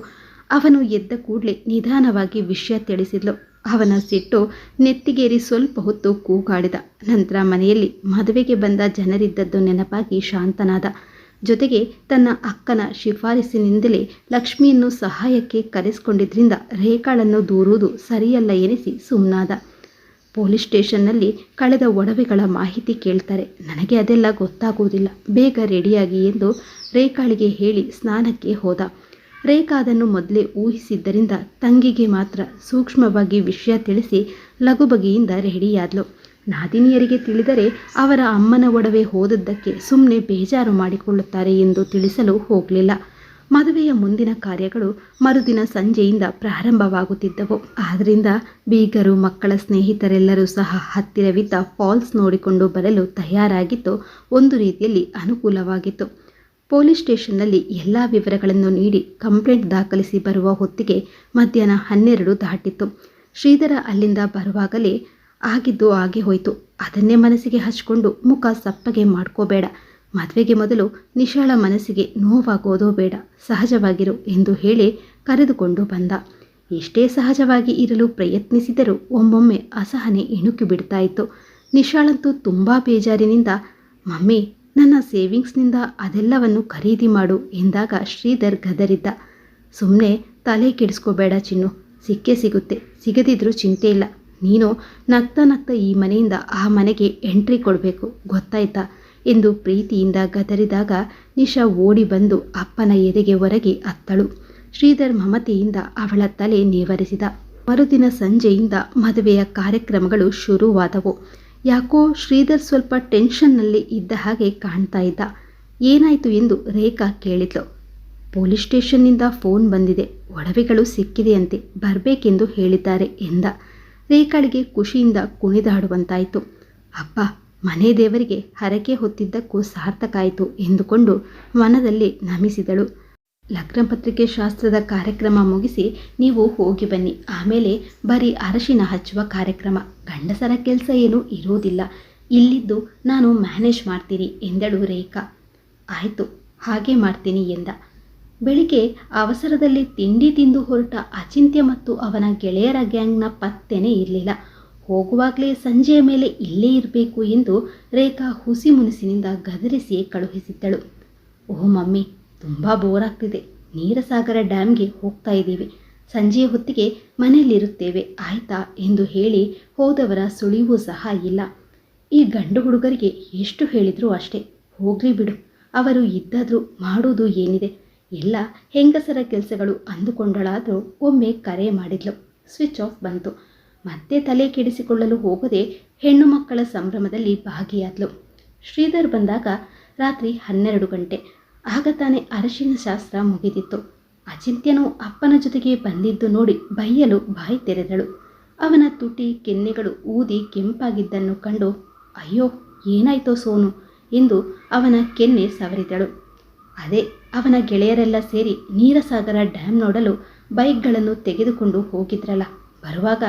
ಅವನು ಎದ್ದ ಕೂಡಲೇ ನಿಧಾನವಾಗಿ ವಿಷಯ ತಿಳಿಸಿದ್ಲು. ಅವನ ಸಿಟ್ಟು ನೆತ್ತಿಗೇರಿ ಸ್ವಲ್ಪ ಹೊತ್ತು ಕೂಗಾಡಿದ. ನಂತರ ಮನೆಯಲ್ಲಿ ಮದುವೆಗೆ ಬಂದ ಜನರಿದ್ದದ್ದು ನೆನಪಾಗಿ ಶಾಂತನಾದ. ಜೊತೆಗೆ ತನ್ನ ಅಕ್ಕನ ಶಿಫಾರಸಿನಿಂದಲೇ ಲಕ್ಷ್ಮಿಯನ್ನು ಸಹಾಯಕ್ಕೆ ಕರೆಸಿಕೊಂಡಿದ್ದರಿಂದ ರೇಖಾಳನ್ನು ದೂರುವುದು ಸರಿಯಲ್ಲ ಎನಿಸಿ ಸುಮ್ಮನಾದ ಪೊಲೀಸ್ ಸ್ಟೇಷನ್ನಲ್ಲಿ ಕಳೆದ ಒಡವೆಗಳ ಮಾಹಿತಿ ಕೇಳ್ತಾರೆ. ನನಗೆ ಅದೆಲ್ಲ ಗೊತ್ತಾಗುವುದಿಲ್ಲ. ಬೇಗ ರೆಡಿಯಾಗಿ ಎಂದು ರೇಖಾಳಿಗೆ ಹೇಳಿ ಸ್ನಾನಕ್ಕೆ ಹೋದ. ರೇಖಾ ಅದನ್ನು ಮೊದಲೇ ಊಹಿಸಿದ್ದರಿಂದ ತಂಗಿಗೆ ಮಾತ್ರ ಸೂಕ್ಷ್ಮವಾಗಿ ವಿಷಯ ತಿಳಿಸಿ ಲಘುಬಗೆಯಿಂದ ರೆಡಿಯಾದ್ಲು. ನಾದಿನಿಯರಿಗೆ ತಿಳಿದರೆ ಅವರ ಅಮ್ಮನ ಒಡವೆ ಹೋದದ್ದಕ್ಕೆ ಸುಮ್ಮನೆ ಬೇಜಾರು ಮಾಡಿಕೊಳ್ಳುತ್ತಾರೆ ಎಂದು ತಿಳಿಸಲು ಹೋಗಲಿಲ್ಲ. ಮದುವೆಯ ಮುಂದಿನ ಕಾರ್ಯಗಳು ಮರುದಿನ ಸಂಜೆಯಿಂದ ಪ್ರಾರಂಭವಾಗುತ್ತಿದ್ದವು. ಆದ್ದರಿಂದ ಬೀಗರು, ಮಕ್ಕಳ ಸ್ನೇಹಿತರೆಲ್ಲರೂ ಸಹ ಹತ್ತಿರವಿದ್ದ ಫಾಲ್ಸ್ ನೋಡಿಕೊಂಡು ಬರಲು ತಯಾರಾಗಿದ್ದು, ಒಂದು ರೀತಿಯಲ್ಲಿ ಅನುಕೂಲವಾಗಿತ್ತು. ಪೊಲೀಸ್ ಸ್ಟೇಷನ್ನಲ್ಲಿ ಎಲ್ಲ ವಿವರಗಳನ್ನು ನೀಡಿ ಕಂಪ್ಲೇಂಟ್ ದಾಖಲಿಸಿ ಬರುವ ಹೊತ್ತಿಗೆ ಮಧ್ಯಾಹ್ನ ಹನ್ನೆರಡು ದಾಟಿತ್ತು. ಶ್ರೀಧರ ಅಲ್ಲಿಂದ ಬರುವಾಗಲೇ ಆಗಿದ್ದು ಆಗಿ ಹೋಯಿತು. ಅದನ್ನೇ ಮನಸ್ಸಿಗೆ ಹಚ್ಕೊಂಡು ಮುಖ ಸಪ್ಪಗೆ ಮಾಡ್ಕೋಬೇಡ. ಮದುವೆಗೆ ಮೊದಲು ನಿಶಾಳ ಮನಸ್ಸಿಗೆ ನೋವಾಗೋದೋ ಬೇಡ. ಸಹಜವಾಗಿರು ಎಂದು ಹೇಳಿ ಕರೆದುಕೊಂಡು ಬಂದ. ಎಷ್ಟೇ ಸಹಜವಾಗಿ ಇರಲು ಪ್ರಯತ್ನಿಸಿದರೂ ಒಮ್ಮೊಮ್ಮೆ ಅಸಹನೆ ಇಣುಕಿ ಬಿಡ್ತಾ ಇತ್ತು ನಿಶಾಳಂತೂ ತುಂಬ ಬೇಜಾರಿನಿಂದ, ಮಮ್ಮಿ, ನನ್ನ ಸೇವಿಂಗ್ಸ್ನಿಂದ ಅದೆಲ್ಲವನ್ನು ಖರೀದಿ ಮಾಡು ಎಂದಾಗ ಶ್ರೀಧರ್ ಗದರಿದ್ದ. ಸುಮ್ಮನೆ ತಲೆ ಕೆಡಿಸ್ಕೋಬೇಡ ಚಿನ್ನು. ಸಿಕ್ಕೇ ಸಿಗುತ್ತೆ. ಸಿಗದಿದ್ರೂ ಚಿಂತೆ ಇಲ್ಲ. ನೀನು ನಗ್ತಾ ನಗ್ತಾ ಈ ಮನೆಯಿಂದ ಆ ಮನೆಗೆ ಎಂಟ್ರಿ ಕೊಡಬೇಕು, ಗೊತ್ತಾಯ್ತಾ? ಎಂದು ಪ್ರೀತಿಯಿಂದ ಗದರಿದಾಗ ನಿಶಾ ಓಡಿ ಬಂದು ಅಪ್ಪನ ಎದೆಗೆ ಹೊರಗೆ ಅತ್ತಳು. ಶ್ರೀಧರ್ ಮಮತೆಯಿಂದ ಅವಳ ತಲೆ ನೇವರಿಸಿದ. ಮರುದಿನ ಸಂಜೆಯಿಂದ ಮದುವೆಯ ಕಾರ್ಯಕ್ರಮಗಳು ಶುರುವಾದವು. ಯಾಕೋ ಶ್ರೀಧರ್ ಸ್ವಲ್ಪ ಟೆನ್ಷನ್ನಲ್ಲಿ ಇದ್ದ ಹಾಗೆ ಕಾಣ್ತಾ ಇದ್ದ. ಏನಾಯಿತು ಎಂದು ರೇಖಾ ಕೇಳಿದ್ಲು. ಪೊಲೀಸ್ ಸ್ಟೇಷನ್ನಿಂದ ಫೋನ್ ಬಂದಿದೆ. ಒಡವೆಗಳು ಸಿಕ್ಕಿದೆಯಂತೆ, ಬರಬೇಕೆಂದು ಹೇಳಿದ್ದಾರೆ ಎಂದ. ರೇಖಾಳಿಗೆ ಖುಷಿಯಿಂದ ಕುಣಿದಾಡುವಂತಾಯಿತು. ಅಪ್ಪ, ಮನೆ ದೇವರಿಗೆ ಹರಕೆ ಹೊತ್ತಿದ್ದಕ್ಕೂ ಸಾರ್ಥಕಾಯಿತು ಎಂದುಕೊಂಡು ಮನದಲ್ಲಿ ನಮಿಸಿದಳು. ಲಗ್ನ ಪತ್ರಿಕೆ ಶಾಸ್ತ್ರದ ಕಾರ್ಯಕ್ರಮ ಮುಗಿಸಿ ನೀವು ಹೋಗಿ ಬನ್ನಿ. ಆಮೇಲೆ ಬರೀ ಅರಶಿನ ಹಚ್ಚುವ ಕಾರ್ಯಕ್ರಮ. ಗಂಡಸರ ಕೆಲಸ ಏನೂ ಇರೋದಿಲ್ಲ. ಇಲ್ಲಿದ್ದು ನಾನು ಮ್ಯಾನೇಜ್ ಮಾಡ್ತೀನಿ ಎಂದಳು ರೇಖಾ. ಆಯಿತು, ಹಾಗೆ ಮಾಡ್ತೀನಿ ಎಂದ. ಬೆಳಿಗ್ಗೆ ಅವಸರದಲ್ಲಿ ತಿಂಡಿ ತಿಂದು ಹೊರಟ ಅಚಿಂತ್ಯ ಮತ್ತು ಅವನ ಗೆಳೆಯರ ಗ್ಯಾಂಗ್ನ ಪತ್ತೆನೇ ಇರಲಿಲ್ಲ. ಹೋಗುವಾಗಲೇ ಸಂಜೆಯ ಮೇಲೆ ಇಲ್ಲೇ ಇರಬೇಕು ಎಂದು ರೇಖಾ ಹುಸಿ ಮುನಿಸಿನಿಂದ ಗದರಿಸಿ ಕಳುಹಿಸಿದ್ದಳು. ಓ ಮಮ್ಮಿ, ತುಂಬ ಬೋರ್ ಆಗ್ತಿದೆ ನೀರಸಾಗರ ಡ್ಯಾಮ್ಗೆ ಹೋಗ್ತಾ ಇದ್ದೀವಿ. ಸಂಜೆಯ ಹೊತ್ತಿಗೆ ಮನೆಯಲ್ಲಿರುತ್ತೇವೆ, ಆಯ್ತಾ? ಎಂದು ಹೇಳಿ ಹೋದವರ ಸುಳಿವು ಸಹ ಇಲ್ಲ. ಈ ಗಂಡು ಹುಡುಗರಿಗೆ ಎಷ್ಟು ಹೇಳಿದರೂ ಅಷ್ಟೇ. ಹೋಗ್ಲಿ ಬಿಡು. ಅವರು ಇದ್ದಾದರೂ ಮಾಡೋದು ಏನಿದೆ? ಎಲ್ಲ ಹೆಂಗಸರ ಕೆಲಸಗಳು ಅಂದುಕೊಂಡಳಾದರೂ ಒಮ್ಮೆ ಕರೆ ಮಾಡಿದ್ಲು. ಸ್ವಿಚ್ ಆಫ್ ಬಂತು. ಮತ್ತೆ ತಲೆ ಕೆಡಿಸಿಕೊಳ್ಳಲು ಹೋಗದೆ ಹೆಣ್ಣು ಮಕ್ಕಳ ಸಂಭ್ರಮದಲ್ಲಿ ಭಾಗಿಯಾದ್ಲು. ಶ್ರೀಧರ್ ಬಂದಾಗ ರಾತ್ರಿ ಹನ್ನೆರಡು ಗಂಟೆ. ಆಗ ತಾನೇ ಅರಶಿನ ಶಾಸ್ತ್ರ ಮುಗಿದಿತ್ತು. ಅಚಿಂತ್ಯನು ಅಪ್ಪನ ಜೊತೆಗೆ ಬಂದಿದ್ದು ನೋಡಿ ಬೈಯಲು ಬಾಯಿ ತೆರೆದಳು. ಅವನ ತುಟಿ ಕೆನ್ನೆಗಳು ಊದಿ ಕೆಂಪಾಗಿದ್ದನ್ನು ಕಂಡು, ಅಯ್ಯೋ, ಏನಾಯ್ತೋ ಸೋನು? ಎಂದು ಅವನ ಕೆನ್ನೆ ಸವರಿದಳು. ಅದೇ ಅವನ ಗೆಳೆಯರೆಲ್ಲ ಸೇರಿ ನೀರಸಾಗರ ಡ್ಯಾಮ್ ನೋಡಲು ಬೈಕ್ಗಳನ್ನು ತೆಗೆದುಕೊಂಡು ಹೋಗಿದ್ರಲ್ಲ. ಬರುವಾಗ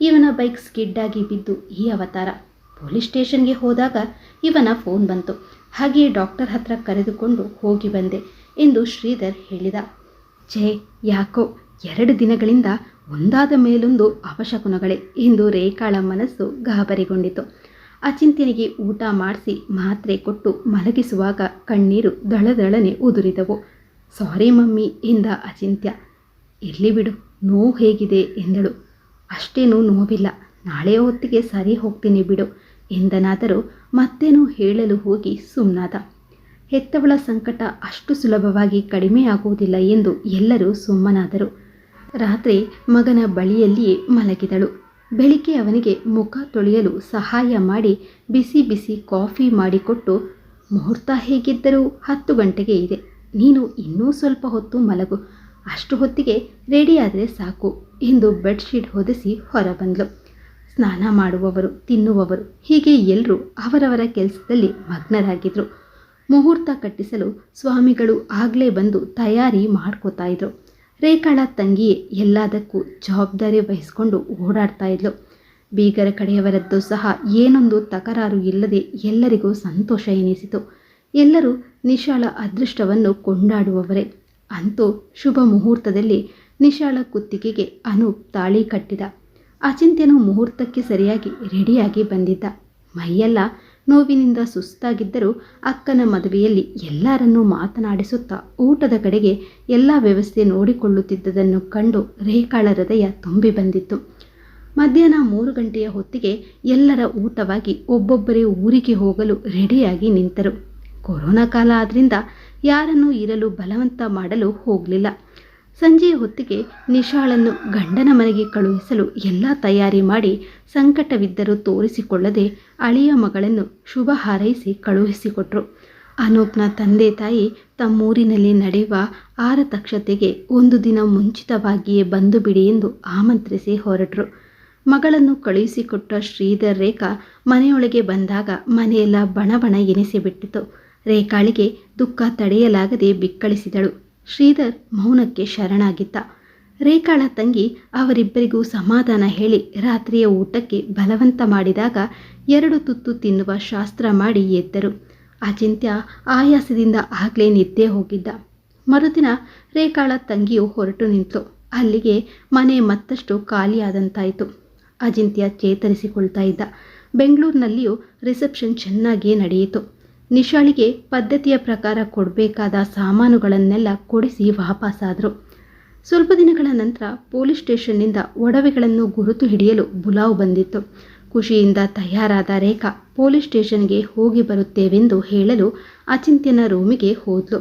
ಇವನ ಬೈಕ್ ಸ್ಕಿಡ್ ಆಗಿ ಬಿದ್ದು ಈ ಅವತಾರ. ಪೊಲೀಸ್ ಸ್ಟೇಷನ್ಗೆ ಹೋದಾಗ ಇವನ ಫೋನ್ ಬಂತು. ಹಾಗೆಯೇ ಡಾಕ್ಟರ್ ಹತ್ರ ಕರೆದುಕೊಂಡು ಹೋಗಿ ಬಂದೆ ಎಂದು ಶ್ರೀಧರ್ ಹೇಳಿದ. ಜೇ ಯಾಕೋ ಎರಡು ದಿನಗಳಿಂದ ಒಂದಾದ ಮೇಲೊಂದು ಅಪಶಕುನಗಳೇ ಎಂದು ರೇಖಾಳ ಮನಸ್ಸು ಗಾಬರಿಗೊಂಡಿತು. ಅಚಿಂತ್ಯನಿಗೆ ಊಟ ಮಾಡಿಸಿ ಮಾತ್ರೆ ಕೊಟ್ಟು ಮಲಗಿಸುವಾಗ ಕಣ್ಣೀರು ದಳದಳನೆ ಉದುರಿದವು. ಸಾರಿ ಮಮ್ಮಿ ಎಂದ ಅಚಿಂತ್ಯ. ಇರಲಿ ಬಿಡು, ನೋವು ಹೇಗಿದೆ ಎಂದಳು. ಅಷ್ಟೇನೂ ನೋವಿಲ್ಲ, ನಾಳೆ ಹೊತ್ತಿಗೆ ಸರಿ ಹೋಗ್ತೀನಿ ಬಿಡು ಎಂದನಾದರೂ ಮತ್ತೇನೂ ಹೇಳಲು ಹೋಗಿ ಸುಮ್ಮನಾದ ಹೆತ್ತವಳ ಸಂಕಟ ಅಷ್ಟು ಸುಲಭವಾಗಿ ಕಡಿಮೆಯಾಗುವುದಿಲ್ಲ ಎಂದು ಎಲ್ಲರೂ ಸುಮ್ಮನಾದರು. ರಾತ್ರಿ ಮಗನ ಬಳಿಯಲ್ಲಿಯೇ ಮಲಗಿದಳು. ಬೆಳಿಗ್ಗೆ ಅವನಿಗೆ ಮುಖ ತೊಳೆಯಲು ಸಹಾಯ ಮಾಡಿ ಬಿಸಿ ಬಿಸಿ ಕಾಫಿ ಮಾಡಿಕೊಟ್ಟು, ಮುಹೂರ್ತ ಹೇಗಿದ್ದರೂ ಹತ್ತು ಗಂಟೆಗೆ ಇದೆ. ನೀನು ಇನ್ನೂ ಸ್ವಲ್ಪ ಹೊತ್ತು ಮಲಗು. ಅಷ್ಟು ಹೊತ್ತಿಗೆ ರೆಡಿಯಾದರೆ ಸಾಕು ಎಂದು ಬೆಡ್ಶೀಟ್ ಹೊದಿಸಿ ಹೊರಬಂದ್ಲು. ಸ್ನಾನ ಮಾಡುವವರು, ತಿನ್ನುವವರು, ಹೀಗೆ ಎಲ್ಲರೂ ಅವರವರ ಕೆಲಸದಲ್ಲಿ ಮಗ್ನರಾಗಿದ್ದರು ಮುಹೂರ್ತ ಕಟ್ಟಿಸಲು ಸ್ವಾಮಿಗಳು ಆಗಲೇ ಬಂದು ತಯಾರಿ ಮಾಡ್ಕೋತಾ ಇದ್ರು. ರೇಖಾಳ ತಂಗಿ ಎಲ್ಲದಕ್ಕೂ ಜವಾಬ್ದಾರಿ ವಹಿಸಿಕೊಂಡು ಓಡಾಡ್ತಾ ಇದ್ಲು. ಬೀಗರ ಕಡೆಯವರದ್ದು ಸಹ ಏನೊಂದು ತಕರಾರು ಇಲ್ಲದೆ ಎಲ್ಲರಿಗೂ ಸಂತೋಷ ಎನಿಸಿತು. ಎಲ್ಲರೂ ನಿಶಾಳ ಅದೃಷ್ಟವನ್ನು ಕೊಂಡಾಡುವವರೇ. ಅಂತೂ ಶುಭ ಮುಹೂರ್ತದಲ್ಲಿ ನಿಶಾಳ ಕುತ್ತಿಗೆಗೆ ಅನೂಪ್ ತಾಳಿ ಕಟ್ಟಿದ. ಅಚಿಂತ್ಯನು ಮುಹೂರ್ತಕ್ಕೆ ಸರಿಯಾಗಿ ರೆಡಿಯಾಗಿ ಬಂದಿದ್ದ. ಮೈಯೆಲ್ಲ ನೋವಿನಿಂದ ಸುಸ್ತಾಗಿದ್ದರೂ ಅಕ್ಕನ ಮದುವೆಯಲ್ಲಿ ಎಲ್ಲರನ್ನೂ ಮಾತನಾಡಿಸುತ್ತಾ ಊಟದ ಕಡೆಗೆ ಎಲ್ಲ ವ್ಯವಸ್ಥೆ ನೋಡಿಕೊಳ್ಳುತ್ತಿದ್ದುದನ್ನು ಕಂಡು ರೇಖಾಳ ಹೃದಯ ತುಂಬಿ ಬಂದಿತ್ತು. ಮಧ್ಯಾಹ್ನ ಮೂರು ಗಂಟೆಯ ಹೊತ್ತಿಗೆ ಎಲ್ಲರ ಊಟವಾಗಿ ಒಬ್ಬೊಬ್ಬರೇ ಊರಿಗೆ ಹೋಗಲು ರೆಡಿಯಾಗಿ ನಿಂತರು. ಕೊರೋನಾ ಕಾಲ ಆದ್ದರಿಂದ ಯಾರನ್ನೂ ಇರಲು ಬಲವಂತ ಮಾಡಲು ಹೋಗಲಿಲ್ಲ. ಸಂಜೆಯ ಹೊತ್ತಿಗೆ ನಿಶಾಳನ್ನು ಗಂಡನ ಮನೆಗೆ ಕಳುಹಿಸಲು ಎಲ್ಲ ತಯಾರಿ ಮಾಡಿ ಸಂಕಟವಿದ್ದರೂ ತೋರಿಸಿಕೊಳ್ಳದೆ ಅಳಿಯ ಮಗಳನ್ನು ಶುಭ ಹಾರೈಸಿ ಕಳುಹಿಸಿಕೊಟ್ರು. ಅನೂಪ್ನ ತಂದೆ ತಾಯಿ ತಮ್ಮೂರಿನಲ್ಲಿ ನಡೆಯುವ ಆರತಕ್ಷತೆಗೆ ಒಂದು ದಿನ ಮುಂಚಿತವಾಗಿಯೇ ಬಂದು ಬಿಡಿ ಎಂದು ಆಮಂತ್ರಿಸಿ ಹೊರಟರು. ಮಗಳನ್ನು ಕಳುಹಿಸಿಕೊಟ್ಟ ಶ್ರೀಧರ್ ರೇಖಾ ಮನೆಯೊಳಗೆ ಬಂದಾಗ ಮನೆಯೆಲ್ಲ ಬಣಬಣ ಎನಿಸಿಬಿಟ್ಟಿತು. ರೇಖಾಳಿಗೆ ದುಃಖ ತಡೆಯಲಾಗದೆ ಬಿಕ್ಕಳಿಸಿದಳು. ಶ್ರೀಧರ್ ಮೌನಕ್ಕೆ ಶರಣಾಗಿದ್ದ. ರೇಖಾಳ ತಂಗಿ ಅವರಿಬ್ಬರಿಗೂ ಸಮಾಧಾನ ಹೇಳಿ ರಾತ್ರಿಯ ಊಟಕ್ಕೆ ಬಲವಂತ ಮಾಡಿದಾಗ ಎರಡು ತುತ್ತು ತಿನ್ನುವ ಶಾಸ್ತ್ರ ಮಾಡಿ ಎದ್ದರು. ಅಚಿಂತ್ಯ ಆಯಾಸದಿಂದ ಆಗಲೇ ನಿದ್ದೆ ಹೋಗಿದ್ದ. ಮರುದಿನ ರೇಖಾಳ ತಂಗಿಯು ಹೊರಟು ನಿಂತು. ಅಲ್ಲಿಗೆ ಮನೆ ಮತ್ತಷ್ಟು ಖಾಲಿಯಾದಂತಾಯಿತು. ಅಜಿಂತ್ಯ ಚೇತರಿಸಿಕೊಳ್ತಾ ಇದ್ದ. ಬೆಂಗಳೂರಿನಲ್ಲಿಯೂ ರಿಸೆಪ್ಷನ್ ಚೆನ್ನಾಗಿಯೇ ನಡೆಯಿತು. ನಿಶಾಳಿಗೆ ಪದ್ಧತಿಯ ಪ್ರಕಾರ ಕೊಡಬೇಕಾದ ಸಾಮಾನುಗಳನ್ನೆಲ್ಲ ಕೊಡಿಸಿ ವಾಪಸ್ಸಾದರು ಸ್ವಲ್ಪ ದಿನಗಳ ನಂತರ ಪೊಲೀಸ್ ಸ್ಟೇಷನ್ನಿಂದ ಒಡವೆಗಳನ್ನು ಗುರುತು ಹಿಡಿಯಲು ಬುಲಾವ್ ಬಂದಿತ್ತು. ಖುಷಿಯಿಂದ ತಯಾರಾದ ರೇಖಾ ಪೊಲೀಸ್ ಸ್ಟೇಷನ್ಗೆ ಹೋಗಿ ಬರುತ್ತೇವೆಂದು ಹೇಳಲು ಅಚಿಂತ್ಯನ ರೂಮಿಗೆ ಹೋದ್ಲು.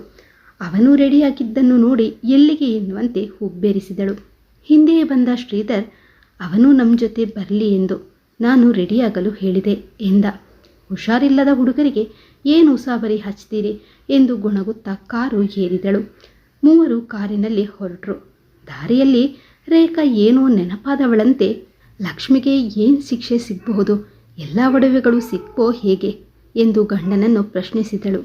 ಅವನು ರೆಡಿಯಾಗಿದ್ದನ್ನು ನೋಡಿ ಎಲ್ಲಿಗೆ ಎನ್ನುವಂತೆ ಹುಬ್ಬೇರಿಸಿದಳು. ಹಿಂದೆಯೇ ಬಂದ ಶ್ರೀಧರ್, ಅವನು ನಮ್ಮ ಜೊತೆ ಬರಲಿ ಎಂದು ನಾನು ರೆಡಿಯಾಗಲು ಹೇಳಿದೆ ಎಂದ. ಹುಷಾರಿಲ್ಲದ ಹುಡುಗರಿಗೆ ಏನು ಉಸಾಬರಿ ಹಚ್ತೀರಿ ಎಂದು ಗುಣಗುತ್ತಾ ಕಾರು ಏರಿದಳು. ಮೂವರು ಕಾರಿನಲ್ಲಿ ಹೊರಟರು. ದಾರಿಯಲ್ಲಿ ರೇಖಾ ಏನೋ ನೆನಪಾದವಳಂತೆ, ಲಕ್ಷ್ಮಿಗೆ ಏನು ಶಿಕ್ಷೆ ಸಿಗಬಹುದು, ಎಲ್ಲ ಒಡವೆಗಳು ಸಿಕ್ಕೋ ಹೇಗೆ ಎಂದು ಗಂಡನನ್ನು ಪ್ರಶ್ನಿಸಿದಳು.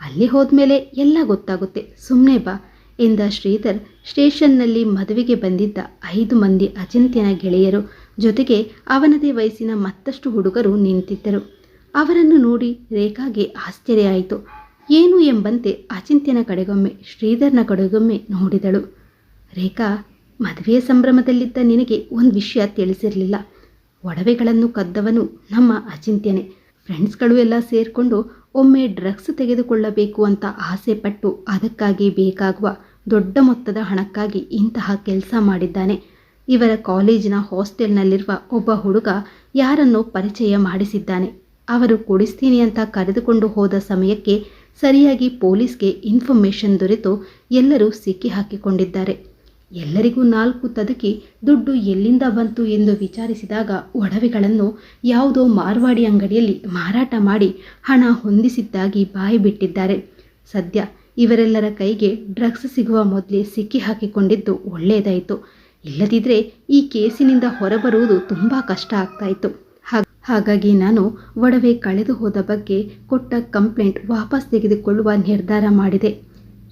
ಅಲ್ಲಿ ಹೋದ್ಮೇಲೆ ಎಲ್ಲ ಗೊತ್ತಾಗುತ್ತೆ ಸುಮ್ಮನೆ ಬಾ ಎಂದ ಶ್ರೀಧರ್ ಸ್ಟೇಷನ್ನಲ್ಲಿ ಮದುವೆಗೆ ಬಂದಿದ್ದ ಐದು ಮಂದಿ ಅಚಿಂತ್ಯನ ಗೆಳೆಯರು ಜೊತೆಗೆ ಅವನದೇ ವಯಸ್ಸಿನ ಮತ್ತಷ್ಟು ಹುಡುಗರು ನಿಂತಿದ್ದರು. ಅವರನ್ನು ನೋಡಿ ರೇಖಾಗೆ ಆಶ್ಚರ್ಯ ಆಯಿತು. ಏನು ಎಂಬಂತೆ ಅಚಿಂತ್ಯನ ಕಡೆಗೊಮ್ಮೆ, ಶ್ರೀಧರ್ನ ಕಡೆಗೊಮ್ಮೆ ನೋಡಿದಳು. ರೇಖಾ, ಮದುವೆಯ ಸಂಭ್ರಮದಲ್ಲಿದ್ದ ನಿನಗೆ ಒಂದು ವಿಷಯ ತಿಳಿಸಿರಲಿಲ್ಲ. ಒಡವೆಗಳನ್ನು ಕದ್ದವನು ನಮ್ಮ ಅಚಿಂತ್ಯನೇ. ಫ್ರೆಂಡ್ಸ್ಗಳು ಎಲ್ಲ ಸೇರಿಕೊಂಡು ಒಮ್ಮೆ ಡ್ರಗ್ಸ್ ತೆಗೆದುಕೊಳ್ಳಬೇಕು ಅಂತ ಆಸೆ ಪಟ್ಟು ಅದಕ್ಕಾಗಿ ಬೇಕಾಗುವ ದೊಡ್ಡ ಮೊತ್ತದ ಹಣಕ್ಕಾಗಿ ಇಂತಹ ಕೆಲಸ ಮಾಡಿದ್ದಾನೆ. ಇವರ ಕಾಲೇಜಿನ ಹಾಸ್ಟೆಲ್ನಲ್ಲಿರುವ ಒಬ್ಬ ಹುಡುಗ ಯಾರನ್ನೋ ಪರಿಚಯ ಮಾಡಿಸಿದ್ದಾನೆ. ಅವರು ಕೊಡಿಸ್ತೀನಿ ಅಂತ ಕರೆದುಕೊಂಡು ಹೋದ ಸಮಯಕ್ಕೆ ಸರಿಯಾಗಿ ಪೊಲೀಸ್ಗೆ ಇನ್ಫಾರ್ಮೇಷನ್ ದೊರೆತು ಎಲ್ಲರೂ ಸಿಕ್ಕಿ ಹಾಕಿಕೊಂಡಿದ್ದಾರೆ. ಎಲ್ಲರಿಗೂ ನಾಲ್ಕು ತದುಕಿ ದುಡ್ಡು ಎಲ್ಲಿಂದ ಬಂತು ಎಂದು ವಿಚಾರಿಸಿದಾಗ ಒಡವೆಗಳನ್ನು ಯಾವುದೋ ಮಾರ್ವಾಡಿ ಅಂಗಡಿಯಲ್ಲಿ ಮಾರಾಟ ಮಾಡಿ ಹಣ ಹೊಂದಿಸಿದ್ದಾಗಿ ಬಾಯಿ ಬಿಟ್ಟಿದ್ದಾರೆ. ಸದ್ಯ ಇವರೆಲ್ಲರ ಕೈಗೆ ಡ್ರಗ್ಸ್ ಸಿಗುವ ಮೊದಲೇ ಸಿಕ್ಕಿ ಹಾಕಿಕೊಂಡಿದ್ದು ಒಳ್ಳೆಯದಾಯಿತು. ಇಲ್ಲದಿದ್ದರೆ ಈ ಕೇಸಿನಿಂದ ಹೊರಬರುವುದು ತುಂಬ ಕಷ್ಟ ಆಗ್ತಾಯಿತ್ತು ಹಾಗಾಗಿ ನಾನು ಒಡವೆ ಕಳೆದು ಹೋದ ಬಗ್ಗೆ ಕೊಟ್ಟ ಕಂಪ್ಲೇಂಟ್ ವಾಪಸ್ ತೆಗೆದುಕೊಳ್ಳುವ ನಿರ್ಧಾರ ಮಾಡಿದೆ.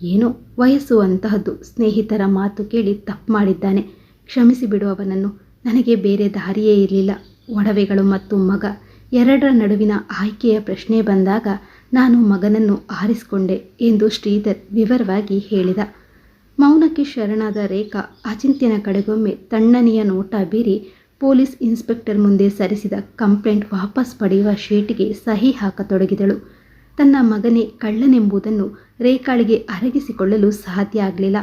ಏನೋ? ವಯಸ್ಸು ಅಂತಹದ್ದು ಸ್ನೇಹಿತರ ಮಾತು ಕೇಳಿ ತಪ್ಪು ಮಾಡಿದ್ದಾನೆ. ಕ್ಷಮಿಸಿ ಬಿಡುವವನನ್ನು. ನನಗೆ ಬೇರೆ ದಾರಿಯೇ ಇರಲಿಲ್ಲ. ಒಡವೆಗಳು ಮತ್ತು ಮಗ ಎರಡರ ನಡುವಿನ ಆಯ್ಕೆಯ ಪ್ರಶ್ನೆ ಬಂದಾಗ ನಾನು ಮಗನನ್ನು ಆರಿಸಿಕೊಂಡೆ ಎಂದು ಶ್ರೀಧರ್ ವಿವರವಾಗಿ ಹೇಳಿದ. ಮೌನಕ್ಕೆ ಶರಣಾದ ರೇಖಾ ಅಚಿಂತ್ಯನ ಕಡೆಗೊಮ್ಮೆ ತಣ್ಣನೆಯ ನೋಟ ಬೀರಿ ಪೊಲೀಸ್ ಇನ್ಸ್ಪೆಕ್ಟರ್ ಮುಂದೆ ಸರಿಸಿದ ಕಂಪ್ಲೇಂಟ್ ವಾಪಸ್ ಪಡೆಯುವ ಶೇಟಿಗೆ ಸಹಿ ಹಾಕತೊಡಗಿದಳು. ತನ್ನ ಮಗನೇ ಕಳ್ಳನೆಂಬುದನ್ನು ರೇಖಾಳಿಗೆ ಅರಗಿಸಿಕೊಳ್ಳಲು ಸಾಧ್ಯ ಆಗಲಿಲ್ಲ.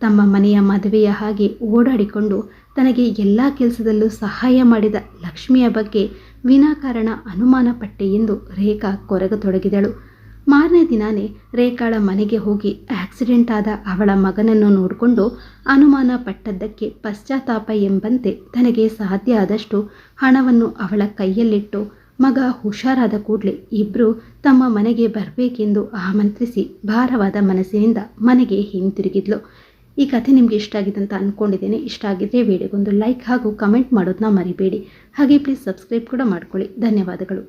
ತಮ್ಮ ಮನೆಯ ಮದುವೆಯ ಹಾಗೆ ಓಡಾಡಿಕೊಂಡು ತನಗೆ ಎಲ್ಲ ಕೆಲಸದಲ್ಲೂ ಸಹಾಯ ಮಾಡಿದ ಲಕ್ಷ್ಮಿಯ ಬಗ್ಗೆ ವಿನಾಕಾರಣ ಅನುಮಾನ ಪಟ್ಟೆ ಎಂದು ರೇಖಾ ಕೊರಗತೊಡಗಿದಳು. ಮಾರನೇ ದಿನಾನೇ ರೇಖಾಳ ಮನೆಗೆ ಹೋಗಿ ಆಕ್ಸಿಡೆಂಟ್ ಆದ ಅವಳ ಮಗನನ್ನು ನೋಡಿಕೊಂಡು ಅನುಮಾನ ಪಟ್ಟದ್ದಕ್ಕೆ ಪಶ್ಚಾತ್ತಾಪ ಎಂಬಂತೆ ತನಗೆ ಸಾಧ್ಯ ಆದಷ್ಟು ಹಣವನ್ನು ಅವಳ ಕೈಯಲ್ಲಿಟ್ಟು ಮಗ ಹುಷಾರಾದ ಕೂಡಲೇ ಇಬ್ಬರು ತಮ್ಮ ಮನೆಗೆ ಬರಬೇಕೆಂದು ಆಮಂತ್ರಿಸಿ ಭಾರವಾದ ಮನಸ್ಸಿನಿಂದ ಮನೆಗೆ ಹಿಂತಿರುಗಿದ್ಲು. ಈ ಕಥೆ ನಿಮಗೆ ಇಷ್ಟ ಆಗಿದೆ ಅಂತ ಅಂದ್ಕೊಂಡಿದ್ದೇನೆ ಇಷ್ಟ ಆಗಿದ್ದರೆ ವಿಡಿಯೋಗೊಂದು ಲೈಕ್ ಹಾಗೂ ಕಮೆಂಟ್ ಮಾಡೋದನ್ನ ಮರಿಬೇಡಿ. ಹಾಗೆ ಪ್ಲೀಸ್ ಸಬ್ಸ್ಕ್ರೈಬ್ ಕೂಡ ಮಾಡ್ಕೊಳ್ಳಿ. ಧನ್ಯವಾದಗಳು.